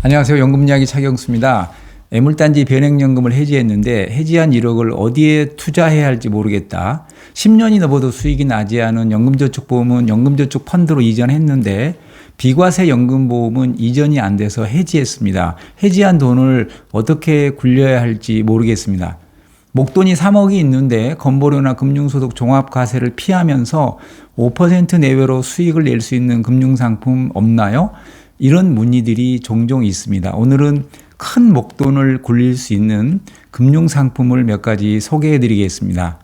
안녕하세요. 연금이야기 차경수입니다. 애물단지 변액연금을 해지했는데 해지한 1억을 어디에 투자해야 할지 모르겠다. 10년이 넘어도 수익이 나지 않은 연금저축보험은 연금저축 펀드로 이전했는데 비과세 연금보험은 이전이 안 돼서 해지했습니다. 해지한 돈을 어떻게 굴려야 할지 모르겠습니다. 목돈이 3억이 있는데 건보료나 금융소득 종합과세를 피하면서 5% 내외로 수익을 낼 수 있는 금융상품 없나요? 이런 문의들이 종종 있습니다. 오늘은 큰 목돈을 굴릴 수 있는 금융 상품을 몇 가지 소개해 드리겠습니다.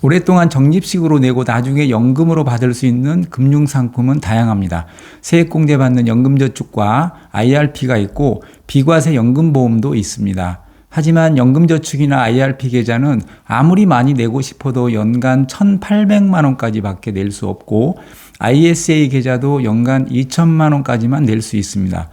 오랫동안 적립식으로 내고 나중에 연금으로 받을 수 있는 금융 상품은 다양합니다. 세액공제 받는 연금저축과 IRP가 있고 비과세 연금보험도 있습니다. 하지만 연금저축이나 IRP 계좌는 아무리 많이 내고 싶어도 연간 1,800만 원까지 밖에 낼 수 없고 ISA 계좌도 연간 2천만 원까지만 낼 수 있습니다.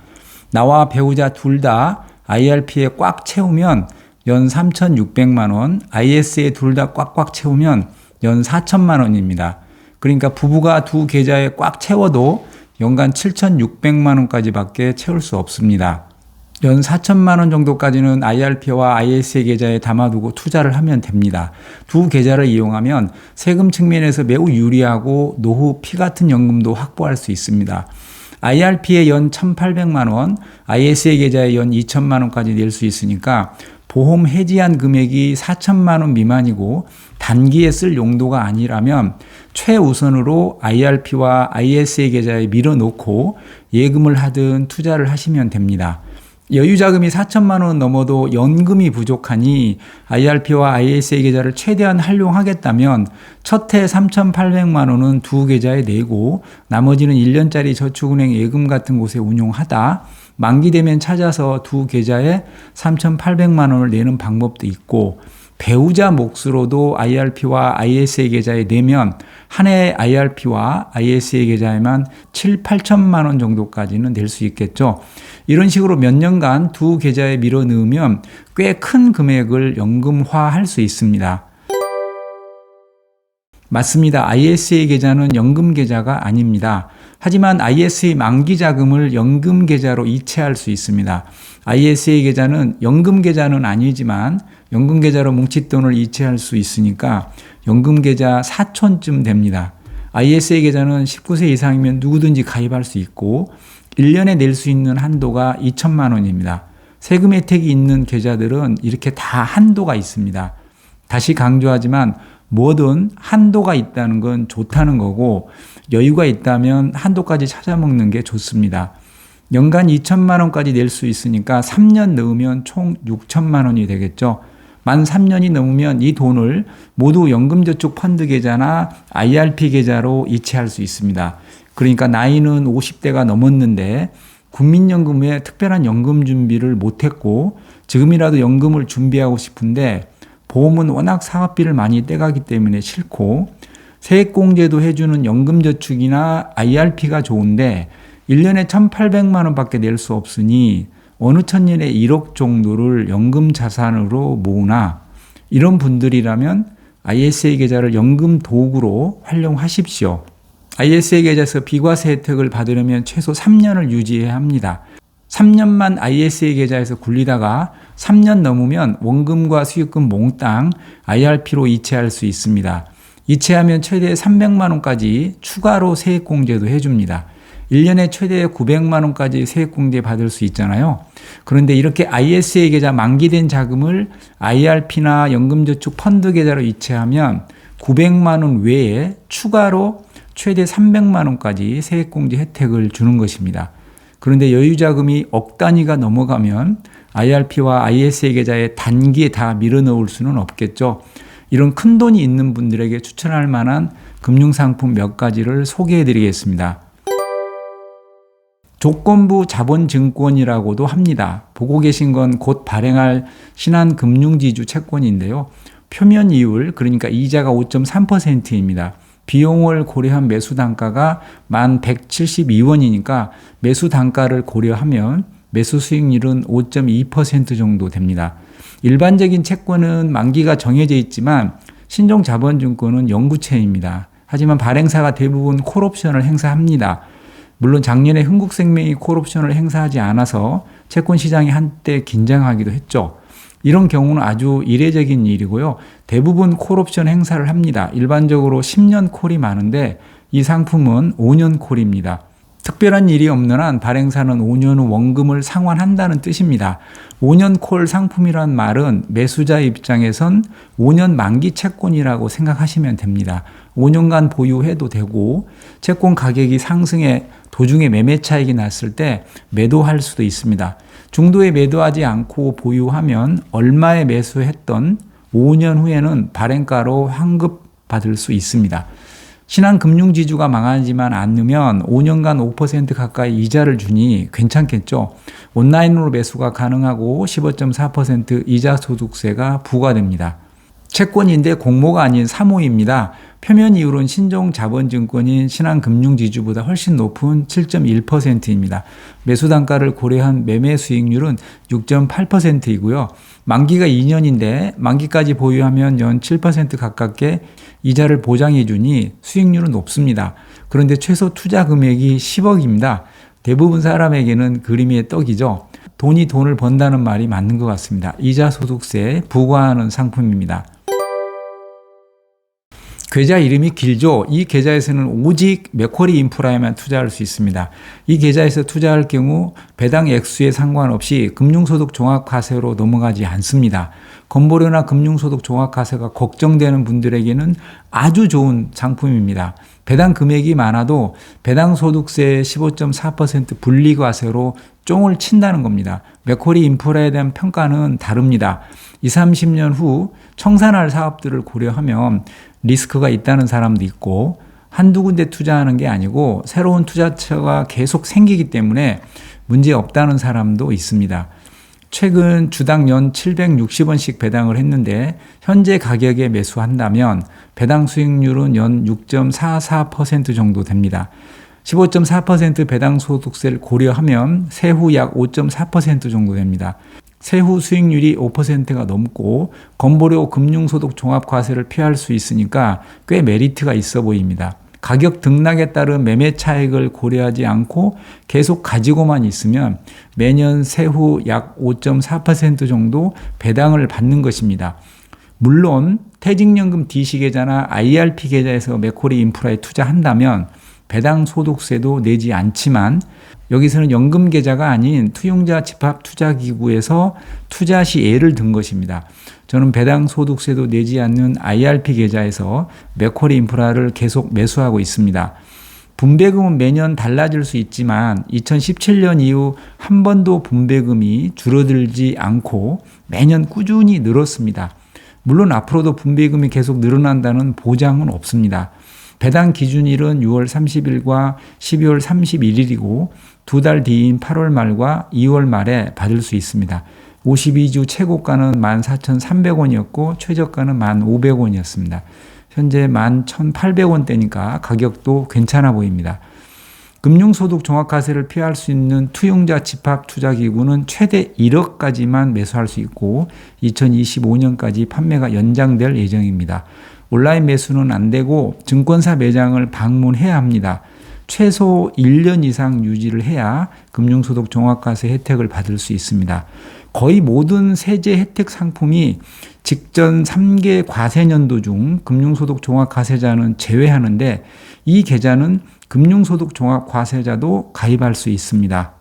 나와 배우자 둘 다 IRP에 꽉 채우면 연 3,600만 원, ISA 둘다 꽉꽉 채우면 연 4천만 원입니다. 그러니까 부부가 두 계좌에 꽉 채워도 연간 7,600만 원까지밖에 채울 수 없습니다. 연 4천만 원 정도까지는 IRP와 ISA 계좌에 담아두고 투자를 하면 됩니다. 두 계좌를 이용하면 세금 측면에서 매우 유리하고 노후 피 같은 연금도 확보할 수 있습니다. IRP에 연 1,800만 원, ISA 계좌에 연 2천만 원까지 낼 수 있으니까 보험 해지한 금액이 4천만 원 미만이고 단기에 쓸 용도가 아니라면 최우선으로 IRP와 ISA 계좌에 밀어놓고 예금을 하든 투자를 하시면 됩니다. 여유 자금이 4천만 원 넘어도 연금이 부족하니 IRP와 ISA 계좌를 최대한 활용하겠다면 첫 해 3,800만 원은 두 계좌에 내고 나머지는 1년짜리 저축은행 예금 같은 곳에 운용하다. 만기되면 찾아서 두 계좌에 3,800만 원을 내는 방법도 있고 배우자 몫으로도 IRP와 ISA 계좌에 내면 한 해 IRP와 ISA 계좌에만 7, 8천만 원 정도까지는 낼 수 있겠죠. 이런 식으로 몇 년간 두 계좌에 밀어 넣으면 꽤 큰 금액을 연금화할 수 있습니다. 맞습니다. ISA 계좌는 연금 계좌가 아닙니다. 하지만 ISA 만기 자금을 연금 계좌로 이체할 수 있습니다. ISA 계좌는 연금 계좌는 아니지만 연금 계좌로 뭉칫돈을 이체할 수 있으니까 연금 계좌 4촌쯤 됩니다. ISA 계좌는 19세 이상이면 누구든지 가입할 수 있고 1년에 낼 수 있는 한도가 2천만 원입니다. 세금 혜택이 있는 계좌들은 이렇게 다 한도가 있습니다. 다시 강조하지만 뭐든 한도가 있다는 건 좋다는 거고 여유가 있다면 한도까지 찾아먹는 게 좋습니다. 연간 2천만 원까지 낼 수 있으니까 3년 넣으면 총 6천만 원이 되겠죠. 만 3년이 넘으면 이 돈을 모두 연금저축 펀드 계좌나 IRP 계좌로 이체할 수 있습니다. 그러니까 나이는 50대가 넘었는데 국민연금에 특별한 연금 준비를 못했고 지금이라도 연금을 준비하고 싶은데 보험은 워낙 사업비를 많이 떼가기 때문에 싫고 세액공제도 해주는 연금저축이나 IRP가 좋은데 1년에 1,800만 원밖에 낼 수 없으니 어느 천년에 1억 정도를 연금 자산으로 모으나 이런 분들이라면 ISA 계좌를 연금 도구로 활용하십시오. ISA 계좌에서 비과세 혜택을 받으려면 최소 3년을 유지해야 합니다. 3년만 ISA 계좌에서 굴리다가 3년 넘으면 원금과 수익금 몽땅 IRP로 이체할 수 있습니다. 이체하면 최대 300만 원까지 추가로 세액공제도 해줍니다. 1년에 최대 900만 원까지 세액공제 받을 수 있잖아요. 그런데 이렇게 ISA 계좌 만기된 자금을 IRP나 연금저축 펀드 계좌로 이체하면 900만 원 외에 추가로 최대 300만 원까지 세액공제 혜택을 주는 것입니다. 그런데 여유자금이 억 단위가 넘어가면 IRP와 ISA 계좌에 단기에 다 밀어넣을 수는 없겠죠. 이런 큰 돈이 있는 분들에게 추천할 만한 금융상품 몇 가지를 소개해 드리겠습니다. 조건부 자본증권이라고도 합니다. 보고 계신 건 곧 발행할 신한금융지주 채권인데요. 표면 이율, 그러니까 이자가 5.3%입니다. 비용을 고려한 매수 단가가 1172원이니까 매수 단가를 고려하면 매수 수익률은 5.2% 정도 됩니다. 일반적인 채권은 만기가 정해져 있지만 신종 자본증권은 영구채입니다. 하지만 발행사가 대부분 콜옵션을 행사합니다. 물론 작년에 흥국생명이 콜옵션을 행사하지 않아서 채권 시장이 한때 긴장하기도 했죠. 이런 경우는 아주 이례적인 일이고요. 대부분 콜옵션 행사를 합니다. 일반적으로 10년 콜이 많은데 이 상품은 5년 콜입니다. 특별한 일이 없는 한 발행사는 5년 후 원금을 상환한다는 뜻입니다. 5년 콜 상품이란 말은 매수자 입장에선 5년 만기 채권이라고 생각하시면 됩니다. 5년간 보유해도 되고 채권 가격이 상승해 도중에 매매 차익이 났을 때 매도할 수도 있습니다. 중도에 매도하지 않고 보유하면 얼마에 매수했던 5년 후에는 발행가로 환급 받을 수 있습니다. 신한금융지주가 망하지만 않으면 5년간 5% 가까이 이자를 주니 괜찮겠죠. 온라인으로 매수가 가능하고 15.4% 이자 소득세가 부과됩니다. 채권인데 공모가 아닌 사모입니다. 표면 이율은 신종 자본증권인 신한금융지주보다 훨씬 높은 7.1%입니다. 매수 단가를 고려한 매매 수익률은 6.8%이고요. 만기가 2년인데 만기까지 보유하면 연 7% 가깝게 이자를 보장해 주니 수익률은 높습니다. 그런데 최소 투자 금액이 10억입니다. 대부분 사람에게는 그림의 떡이죠. 돈이 돈을 번다는 말이 맞는 것 같습니다. 이자 소득세 부과하는 상품입니다. 계좌 이름이 길죠. 이 계좌에서는 오직 맥쿼리 인프라에만 투자할 수 있습니다. 이 계좌에서 투자할 경우 배당 액수에 상관없이 금융소득 종합과세로 넘어가지 않습니다. 건보료나 금융소득 종합과세가 걱정되는 분들에게는 아주 좋은 상품입니다. 배당 금액이 많아도 배당 소득세 15.4% 분리과세로 쫑을 친다는 겁니다. 맥쿼리 인프라에 대한 평가는 다릅니다. 20, 30년 후 청산할 사업들을 고려하면 리스크가 있다는 사람도 있고 한두 군데 투자하는 게 아니고 새로운 투자처가 계속 생기기 때문에 문제 없다는 사람도 있습니다. 최근 주당 연 760원씩 배당을 했는데 현재 가격에 매수한다면 배당 수익률은 연 6.44% 정도 됩니다. 15.4% 배당 소득세를 고려하면 세후 약 5.4% 정도 됩니다. 세후 수익률이 5%가 넘고 건보료 금융소득 종합과세를 피할 수 있으니까 꽤 메리트가 있어 보입니다. 가격 등락에 따른 매매 차익을 고려하지 않고 계속 가지고만 있으면 매년 세후 약 5.4% 정도 배당을 받는 것입니다. 물론 퇴직연금 DC 계좌나 IRP 계좌에서 맥코리 인프라에 투자한다면 배당 소득세도 내지 않지만 여기서는 연금 계좌가 아닌 투용자 집합 투자 기구에서 투자 시 예를 든 것입니다. 저는 배당 소득세도 내지 않는 IRP 계좌에서 맥쿼리 인프라를 계속 매수하고 있습니다. 분배금은 매년 달라질 수 있지만 2017년 이후 한 번도 분배금이 줄어들지 않고 매년 꾸준히 늘었습니다. 물론 앞으로도 분배금이 계속 늘어난다는 보장은 없습니다. 배당 기준일은 6월 30일과 12월 31일이고 두 달 뒤인 8월 말과 2월 말에 받을 수 있습니다. 52주 최고가는 14,300원이었고 최저가는 1,500원이었습니다. 현재 11,800원대니까 가격도 괜찮아 보입니다. 금융소득 종합과세를 피할 수 있는 투용자 집합 투자 기구는 최대 1억까지만 매수할 수 있고 2025년까지 판매가 연장될 예정입니다. 온라인 매수는 안 되고 증권사 매장을 방문해야 합니다. 최소 1년 이상 유지를 해야 금융소득 종합과세 혜택을 받을 수 있습니다. 거의 모든 세제 혜택 상품이 직전 3개 과세년도 중 금융소득 종합과세자는 제외하는데 이 계좌는 금융소득 종합과세자도 가입할 수 있습니다.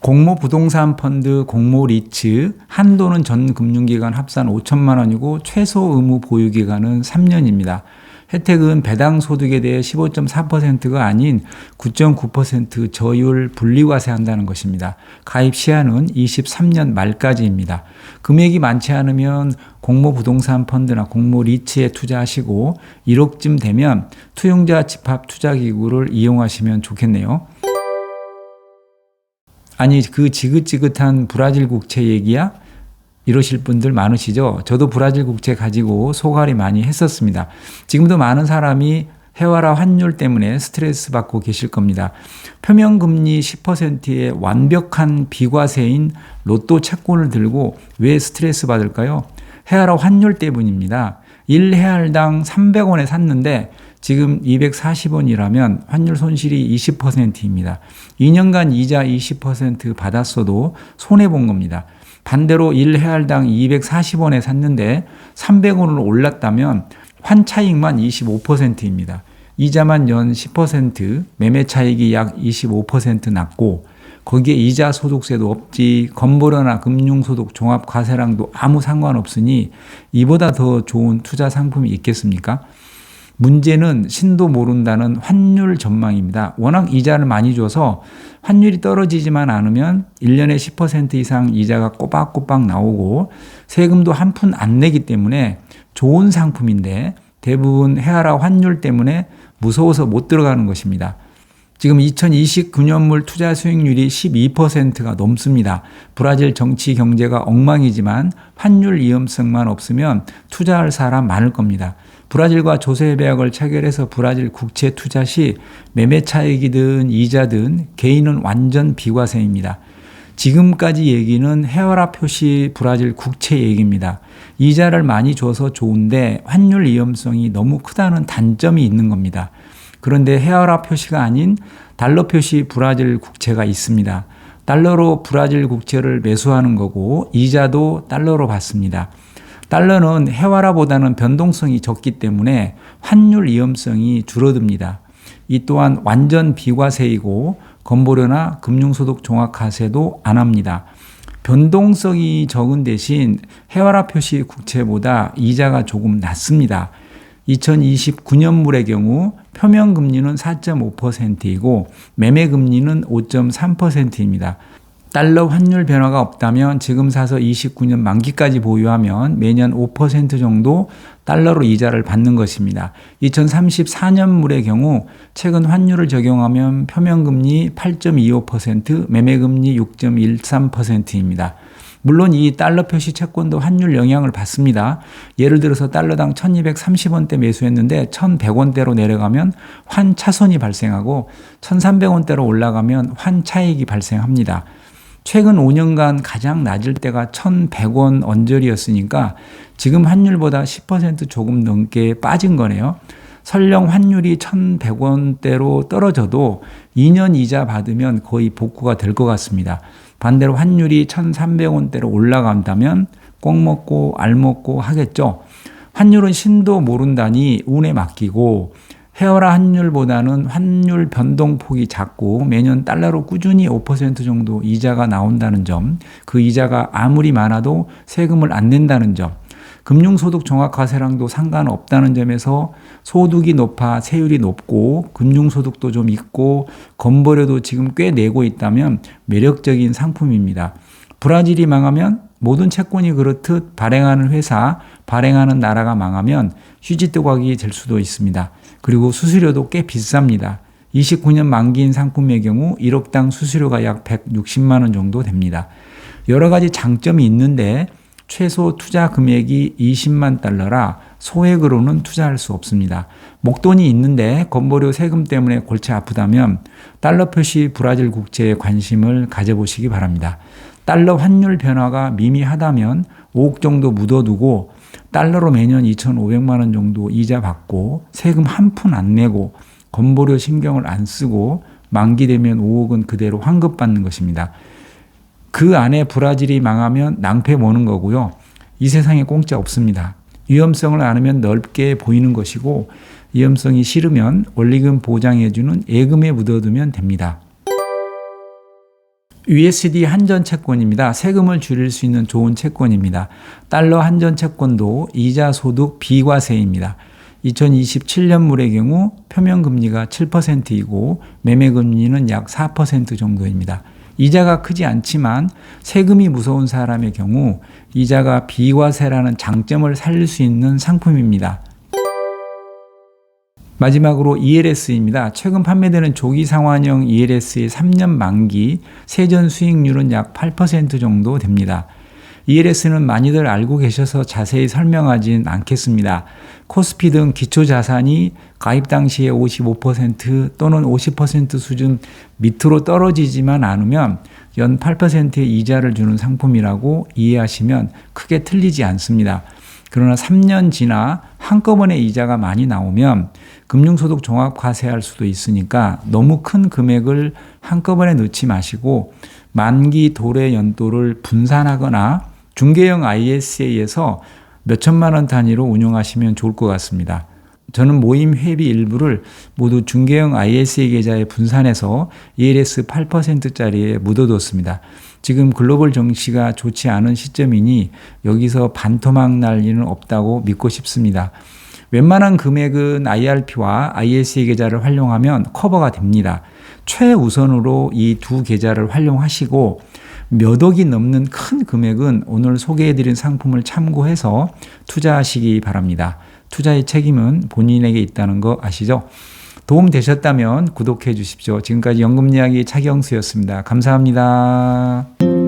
공모 부동산 펀드, 공모 리츠, 한도는 전 금융기관 합산 5천만 원이고 최소 의무 보유 기간은 3년입니다. 혜택은 배당 소득에 대해 15.4%가 아닌 9.9% 저율 분리과세 한다는 것입니다. 가입 시한은 23년 말까지입니다. 금액이 많지 않으면 공모 부동산 펀드나 공모 리츠에 투자하시고 1억쯤 되면 투용자 집합 투자 기구를 이용하시면 좋겠네요. 아니 그 지긋지긋한 브라질 국채 얘기야? 이러실 분들 많으시죠? 저도 브라질 국채 가지고 소갈이 많이 했었습니다. 지금도 많은 사람이 해와라 환율 때문에 스트레스 받고 계실 겁니다. 표면 금리 10%의 완벽한 비과세인 로또 채권을 들고 왜 스트레스 받을까요? 해와라 환율 때문입니다. 1해알당 300원에 샀는데 지금 240원이라면 환율 손실이 20%입니다. 2년간 이자 20% 받았어도 손해본 겁니다. 반대로 1해알당 240원에 샀는데 300원으로 올랐다면 환차익만 25%입니다. 이자만 연 10%, 매매 차익이 약 25% 났고 거기에 이자 소득세도 없지 건보료나 금융소득 종합과세랑도 아무 상관없으니 이보다 더 좋은 투자 상품이 있겠습니까? 문제는 신도 모른다는 환율 전망입니다. 워낙 이자를 많이 줘서 환율이 떨어지지만 않으면 1년에 10% 이상 이자가 꼬박꼬박 나오고 세금도 한 푼 안 내기 때문에 좋은 상품인데 대부분 헤아라 환율 때문에 무서워서 못 들어가는 것입니다. 지금 2029년물 투자 수익률이 12%가 넘습니다. 브라질 정치 경제가 엉망이지만 환율 위험성만 없으면 투자할 사람 많을 겁니다. 브라질과 조세 계약을 체결해서 브라질 국채 투자 시 매매 차익이든 이자든 개인은 완전 비과세입니다. 지금까지 얘기는 헤어라 표시 브라질 국채 얘기입니다. 이자를 많이 줘서 좋은데 환율 위험성이 너무 크다는 단점이 있는 겁니다. 그런데 헤어라 표시가 아닌 달러 표시 브라질 국채가 있습니다. 달러로 브라질 국채를 매수하는 거고 이자도 달러로 받습니다. 달러는 해와라보다는 변동성이 적기 때문에 환율 위험성이 줄어듭니다. 이 또한 완전 비과세이고 건보료나 금융소득 종합과세도 안 합니다. 변동성이 적은 대신 해와라 표시 국채보다 이자가 조금 낮습니다. 2029년물의 경우 표면 금리는 4.5%이고 매매 금리는 5.3%입니다. 달러 환율 변화가 없다면 지금 사서 29년 만기까지 보유하면 매년 5% 정도 달러로 이자를 받는 것입니다. 2034년물의 경우 최근 환율을 적용하면 표면금리 8.25%, 매매금리 6.13%입니다. 물론 이 달러 표시 채권도 환율 영향을 받습니다. 예를 들어서 달러당 1230원대 매수했는데 1100원대로 내려가면 환차손이 발생하고 1300원대로 올라가면 환차익이 발생합니다. 최근 5년간 가장 낮을 때가 1,100원 언저리였으니까 지금 환율보다 10% 조금 넘게 빠진 거네요. 설령 환율이 1,100원대로 떨어져도 2년 이자 받으면 거의 복구가 될 것 같습니다. 반대로 환율이 1,300원대로 올라간다면 꼭 먹고 알 먹고 하겠죠. 환율은 신도 모른다니 운에 맡기고 헤어라 환율보다는 환율 변동폭이 작고 매년 달러로 꾸준히 5% 정도 이자가 나온다는 점, 그 이자가 아무리 많아도 세금을 안 낸다는 점, 금융소득 종합과세랑도 상관없다는 점에서 소득이 높아 세율이 높고 금융소득도 좀 있고 건보료도 지금 꽤 내고 있다면 매력적인 상품입니다. 브라질이 망하면 모든 채권이 그렇듯 발행하는 회사, 발행하는 나라가 망하면 휴지 뜨각이 될 수도 있습니다. 그리고 수수료도 꽤 비쌉니다. 29년 만기인 상품의 경우 1억당 수수료가 약 160만 원 정도 됩니다. 여러 가지 장점이 있는데 최소 투자 금액이 20만 달러라 소액으로는 투자할 수 없습니다. 목돈이 있는데 건보료 세금 때문에 골치 아프다면 달러 표시 브라질 국채에 관심을 가져보시기 바랍니다. 달러 환율 변화가 미미하다면 5억 정도 묻어두고 달러로 매년 2,500만 원 정도 이자 받고 세금 한 푼 안 내고 건보료 신경을 안 쓰고 만기 되면 5억은 그대로 환급받는 것입니다. 그 안에 브라질이 망하면 낭패 보는 거고요. 이 세상에 공짜 없습니다. 위험성을 안으면 넓게 보이는 것이고 위험성이 싫으면 원리금 보장해주는 예금에 묻어두면 됩니다. USD 한전 채권입니다. 세금을 줄일 수 있는 좋은 채권입니다. 달러 한전 채권도 이자 소득 비과세입니다. 2027년물의 경우 표면 금리가 7%이고 매매 금리는 약 4% 정도입니다. 이자가 크지 않지만 세금이 무서운 사람의 경우 이자가 비과세라는 장점을 살릴 수 있는 상품입니다. 마지막으로 ELS입니다. 최근 판매되는 조기 상환형 ELS의 3년 만기 세전 수익률은 약 8% 정도 됩니다. ELS는 많이들 알고 계셔서 자세히 설명하진 않겠습니다. 코스피 등 기초 자산이 가입 당시에 55% 또는 50% 수준 밑으로 떨어지지만 않으면 연 8%의 이자를 주는 상품이라고 이해하시면 크게 틀리지 않습니다. 그러나 3년 지나 한꺼번에 이자가 많이 나오면 금융소득 종합 과세할 수도 있으니까 너무 큰 금액을 한꺼번에 넣지 마시고 만기 도래 연도를 분산하거나 중개형 ISA에서 몇 천만 원 단위로 운용하시면 좋을 것 같습니다. 저는 모임 회비 일부를 모두 중개형 ISA 계좌에 분산해서 ELS 8%짜리에 묻어뒀습니다. 지금 글로벌 정시가 좋지 않은 시점이니 여기서 반토막 날 일은 없다고 믿고 싶습니다. 웬만한 금액은 IRP와 ISA 계좌를 활용하면 커버가 됩니다. 최우선으로 이 두 계좌를 활용하시고 몇 억이 넘는 큰 금액은 오늘 소개해드린 상품을 참고해서 투자하시기 바랍니다. 투자의 책임은 본인에게 있다는 거 아시죠? 도움 되셨다면 구독해 주십시오. 지금까지 연금 이야기 차경수였습니다. 감사합니다.